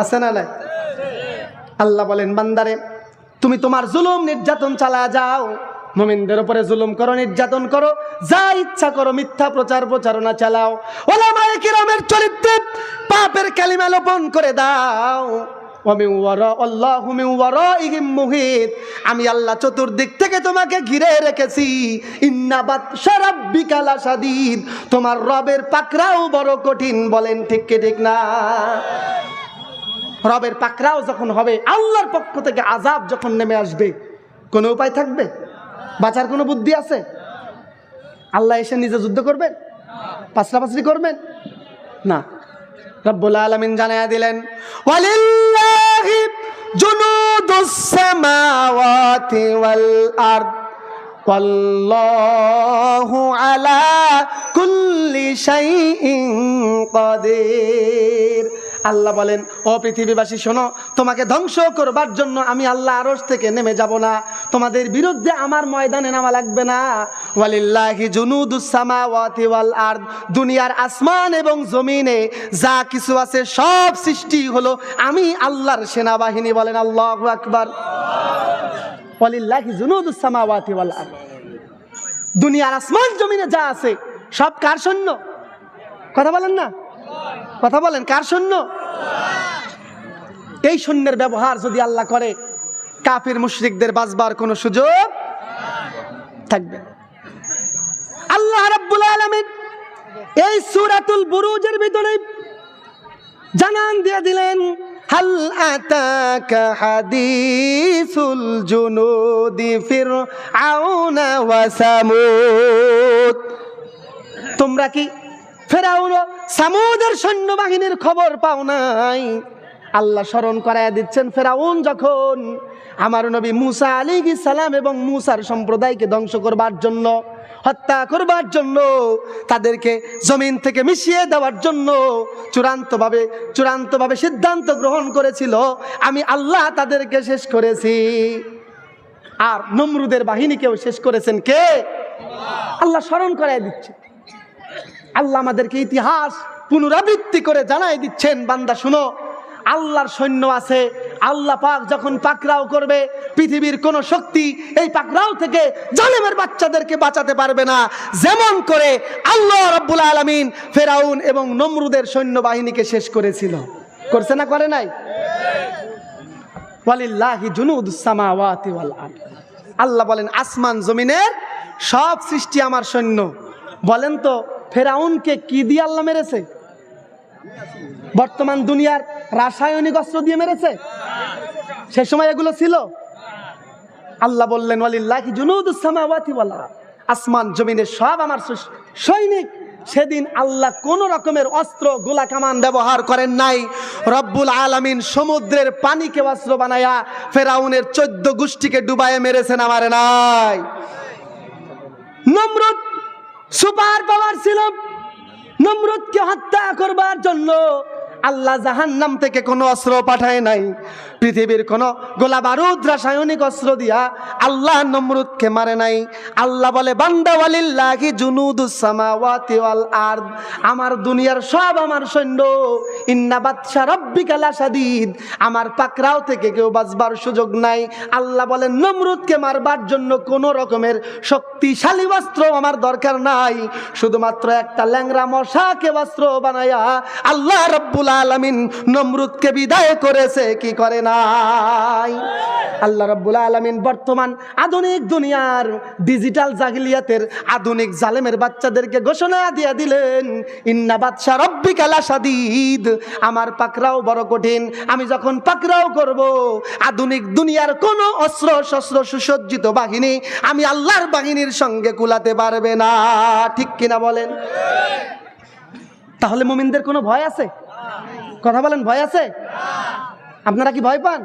আছে না নাই? আল্লাহ বলেন, বান্দারে, তুমি তোমার জুলুম নির্যাতন চালা যাও। মোমিনদের উপরে জুলুম করো, নির্যাতন করো। যা ইচ্ছা করো, মিথ্যা প্রচার, প্রচারণা চালাও। ওলামায়ে কিরামের চরিত্রে পাপের কালিমা লোপন করে দাও। আমি আল্লাহ চতুর্দিক থেকে তোমাকে ঘিরে রেখেছি। তোমার রবের পাকরাও বড় কঠিন, বলেন ঠিক কি ঠিক না? রবের পাকরাও যখন হবে, আল্লাহর পক্ষ থেকে আজাব যখন নেমে আসবে, কোনো উপায় থাকবে? বাঁচার কোনো বুদ্ধি আছে? আল্লাহ এসে নিজে যুদ্ধ করবেন? পাঁচরাপাচরি করবেন? না। রব্বুল আলামিন জানায়া দিলেন জুনুদুস সামাওয়াতি ওয়াল আরদ والله على كل شيء قدير আল্লাহ বলেন ও পৃথিবীবাসী শোনো তোমাকে ধ্বংস করবার জন্য আমি আল্লাহ আরশ থেকে নেমে যাব না তোমাদের বিরুদ্ধে আমার ময়দানে নামা লাগবে না ওয়ালিল্লাহি জুনুদুস সামাওয়াতি ওয়াল আরদ। দুনিয়ার আসমান এবং জমিনে যা কিছু আছে সব সৃষ্টি হলো আমি আল্লাহর সেনাবাহিনী বলেন আল্লাহু আকবার। ওয়ালিল্লাহি জুনুদুস সামাওয়াতি ওয়াল আরদ। দুনিয়ার আসমান জমিনে যা আছে সব কার সৈন্য? কথা বলেন না? কথা বলেন, কার সৈন্য? এই সৈন্যের ব্যবহার যদি আল্লাহ করে, কাফির মুশরিকদের বাঁচবার কোনো সুযোগ থাকবে রাব্বুল আলামিন এই সূরাতুল বুরুজের ভিতরে জানান দিয়ে দিলেন, হাল আতাকা হাদিসুল জুনুদি ফিরআউনা ওয়া সামুদ। তোমরা কি ফেরাউন সামুদের সৈন্যবাহিনীর খবর পাও নাই? আল্লাহ স্মরণ করায় দিচ্ছেন, ফেরাউন যখন আমার নবী মুসা আলী সালাম এবং মুসার সম্প্রদায়কে ধ্বংস করবার জন্য, হত্যা করবার জন্য, তাদেরকে জমিন থেকে মিশিয়ে দেওয়ার জন্য চূড়ান্তভাবে চূড়ান্তভাবে সিদ্ধান্ত গ্রহণ করেছিল। আমি আল্লাহ তাদেরকে শেষ করেছি। আর নমরুদের বাহিনীকেও শেষ করেছেন কে? আল্লাহ স্মরণ করায় দিচ্ছে। আল্লাহ আমাদেরকে ইতিহাস পুনরাবৃত্তি করে জানাই দিচ্ছেন। বান্দা, শুনো, আল্লাহর সৈন্য আছে আল্লাহ পাক যখন পাকরাও করবে, পৃথিবীর কোন শক্তি এই পাকরাও থেকে জালেমের বাচ্চাদেরকে বাঁচাতে পারবে না। যেমন করে আল্লাহ রব্বুল আলমিন ফেরাউন এবং নমরুদের সৈন্যবাহিনীকে শেষ করেছিল। করছে না, করে নাই? আল্লাহ বলেন, আসমান জমিনের সব সৃষ্টি আমার সৈন্য। বলেন তো, ফেরাউনকে কি দিয়ে আল্লাহ মেরেছে? বর্তমান দুনিয়ার রাসায়নিক অস্ত্র দিয়ে মেরেছে? সে সময় এগুলো ছিল? আল্লাহ বললেন, ওয়ালিল্লাহি সামাওয়াতি ওয়াল আসমান জমিনের সব আমার সৈনিক। সেদিন আল্লাহ কোন রকমের অস্ত্র গোলা কামান ব্যবহার করেন নাই। রব্বুল আলামিন সমুদ্রের পানিকে অস্ত্র বানায়া ফেরাউনের চোদ্দ গোষ্ঠীকে ডুবায়ে মেরেছেন, আমারে নাই। নমরুদ সুপার পাওয়ার ছিল। নমরুদকে হত্যা করবার জন্য আল্লাহ জাহান্নাম থেকে কোনো অস্ত্র পাঠায় নাই। পৃথিবীর কোনো গোলা বারুদ রাসায়নিক অস্ত্র দিয়া আল্লাহ নমরুদকে মারে নাই। আল্লাহ বলে, বান্দা, ওয়ালিল্লাহি জুনুদুস সামাওয়াতি ওয়াল আরদ। আমার দুনিয়ার সব আমার সৈন্য। ইন্না বাদশা রব্বিকা লাশাদীদ। আমার পাকরাও থেকে কেউ বাঁচবার সুযোগ নাই। আল্লাহ বলেন নমরুদকে মারবার জন্য কোনো রকমের শক্তিশালী অস্ত্র আমার দরকার নাই। শুধুমাত্র একটা ল্যাংরা মশাকে অস্ত্র বানায়া আল্লাহ রব্বুল আলামিন নমরুদকে বিদায় করেছে, কি করে নাই? আল্লাহ রব্বুল আলামিন বর্তমান আধুনিক দুনিয়ার ডিজিটাল আধুনিক জালেমের বাচ্চাদেরকে ঘোষণা দিয়ে দিলেন, ইন্না বাদশা রব্বিকা লাশাদীদ। আমার পাকরাও বড় কঠিন। আমি যখন পাকরাও করব, আধুনিক দুনিয়ার কোনো অস্ত্র শস্ত্র সুসজ্জিত বাহিনী আমি আল্লাহর বাহিনীর সঙ্গে কুলাতে পারবে না। ঠিক কিনা বলেন? তাহলে মুমিনদের কোনো ভয় আছে? কথা বলেন ভয় আছে? আপনারা কি ভয় পান?